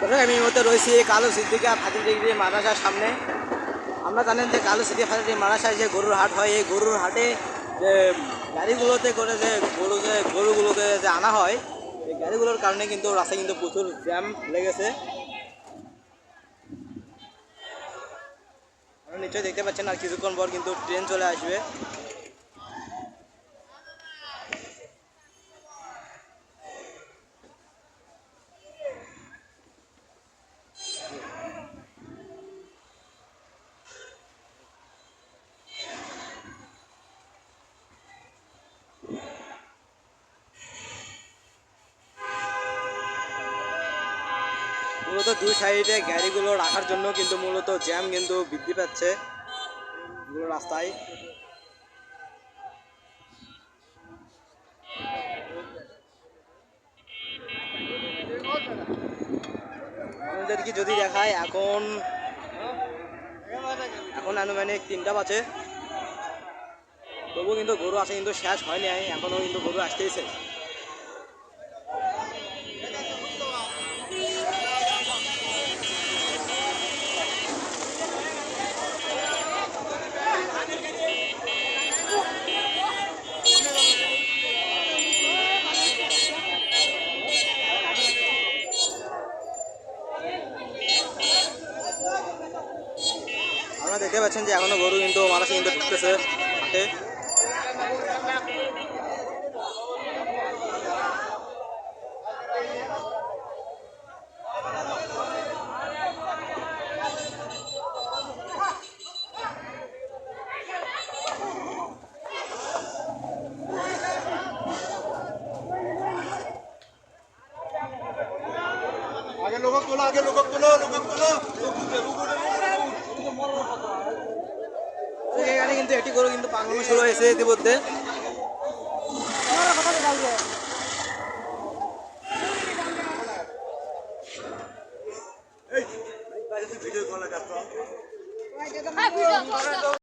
দর্শক আমি মুহূর্তে রয়েছি এই কালো সিদ্দিকা ফাতিল ডিগ্রি মাদ্রাসার সামনে। আমরা জানেন যে কালো সিদ্দিকা ফাতিল ডিগ্রি মাদ্রাসায় যে গরুর হাট হয়, এই গরুর হাটে যে গাড়িগুলোতে করে যে গরু যে গরুগুলোকে যে আনা হয়, এই গাড়িগুলোর কারণে কিন্তু রাস্তায় কিন্তু প্রচুর জ্যাম লেগেছে। নিশ্চয়ই দেখতে পাচ্ছেন আর কিছুক্ষণ পর কিন্তু ট্রেন চলে আসবে। মূলত দুই সাইডে গাড়িগুলো রাখার জন্য কিন্তু মূলত জ্যাম কিন্তু বৃদ্ধি পাচ্ছে রাস্তায়। আমাদেরকে যদি দেখায়, এখন এখন আনুমানিক তিনটা বাজে। তবুও কিন্তু গরু আসে কিন্তু শেষ হয়নি, এখনও কিন্তু গরু আসতেইছে। দেখতে পাচ্ছেন যে এখনও গরু কিন্তু মানুষ কিন্তু ঢুকতেছে হাটে আগে লোক তোলো, আগে লোক তোলো লোক তোলো এখানে কিন্তু এটি গরু কিন্তু পাঙ্গানো শুরু হয়েছে ইতিমধ্যে ভিডিও